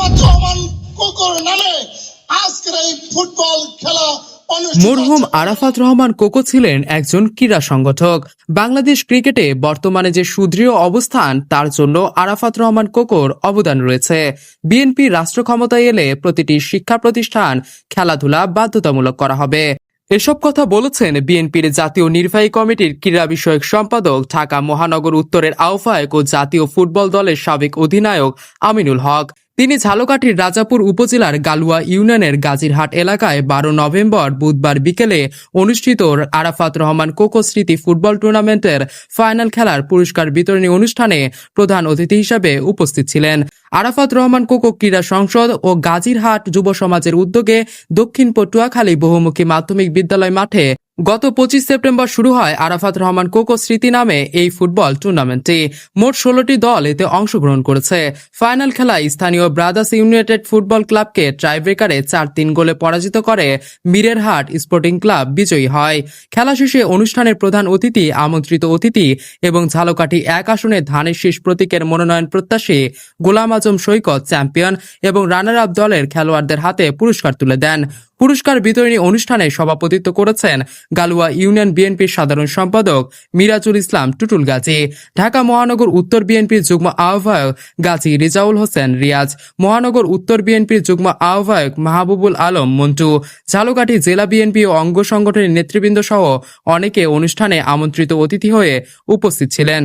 আরাফাত রহমান কুকুর নামে আজকের এই ফুটবল খেলা মরহুম আরাফাত রহমান কোকো ছিলেন একজন ক্রীড়া সংগঠক। বাংলাদেশ ক্রিকেটে বর্তমানে যে সুদৃঢ় অবস্থান তার জন্য আরাফাত রহমান কোকোর অবদান রয়েছে। বিএনপি রাষ্ট্র ক্ষমতায় এলে প্রতিটি শিক্ষা প্রতিষ্ঠান খেলাধুলা বাধ্যতামূলক করা হবে। এসব কথা বলেছেন বিএনপির জাতীয় নির্বাহী কমিটির ক্রীড়া বিষয়ক সম্পাদক ঢাকা মহানগর উত্তরের আহ্বায়ক ও জাতীয় ফুটবল দলের সাবেক অধিনায়ক আমিনুল হক। তিনি ঝালকাঠির রাজাপুর উপজেলার গালুয়া ইউনিয়নের গাজীরহাট এলাকায় বারো নভেম্বর বুধবার বিকেলে অনুষ্ঠিত আরাফাত রহমান কোকো স্মৃতি ফুটবল টুর্নামেন্টের ফাইনাল খেলার পুরস্কার বিতরণী অনুষ্ঠানে প্রধান অতিথি হিসেবে উপস্থিত ছিলেন। আরাফাত রহমান কোকো ক্রীড়া সংসদ ও গাজীরহাট যুব সমাজের উদ্যোগে দক্ষিণ পটুয়াখালী বহুমুখী মাধ্যমিক বিদ্যালয় মাঠে গত পঁচিশ সেপ্টেম্বর শুরু হয় আরাফাত রহমান কোকো স্মৃতি নামে এই ফুটবল টুর্নামেন্টটি। মোট ষোলোটি দল এতে অংশগ্রহণ করেছে। ফাইনাল খেলায় স্থানীয় ব্রাদার্স ইউনাইটেড ফুটবল ক্লাবকে ট্রাইব্রেকারে চার তিন গোলে পরাজিত করে মিরেরহাট স্পোর্টিং ক্লাব বিজয়ী হয়। খেলা শেষে অনুষ্ঠানের প্রধান অতিথি, আমন্ত্রিত অতিথি এবং ঝালকাঠি এক আসনে ধানের শীষ প্রতীকের মনোনয়ন প্রত্যাশী গোলাম আজম সৈকত চ্যাম্পিয়ন এবং রানার আপ দলের খেলোয়াড়দের হাতে পুরস্কার তুলে দেন। পুরস্কার বিতরণী অনুষ্ঠানে সভাপতিত্ব করেছেন গালুয়া ইউনিয়ন বিএনপির সাধারণ সম্পাদক মিরাজুল ইসলাম টুটুল গাজী ঢাকা মহানগর উত্তর বিএনপির যুগ্ম আহ্বায়ক গাজী রিজাউল হোসেন রিয়াজ, মহানগর উত্তর বিএনপির যুগ্ম আহ্বায়ক মাহবুবুল আলম মন্টু, ঝালকাঠি জেলা বিএনপি ও অঙ্গ সংগঠনের নেতৃবৃন্দ সহ অনেকে অনুষ্ঠানে আমন্ত্রিত অতিথি হয়ে উপস্থিত ছিলেন।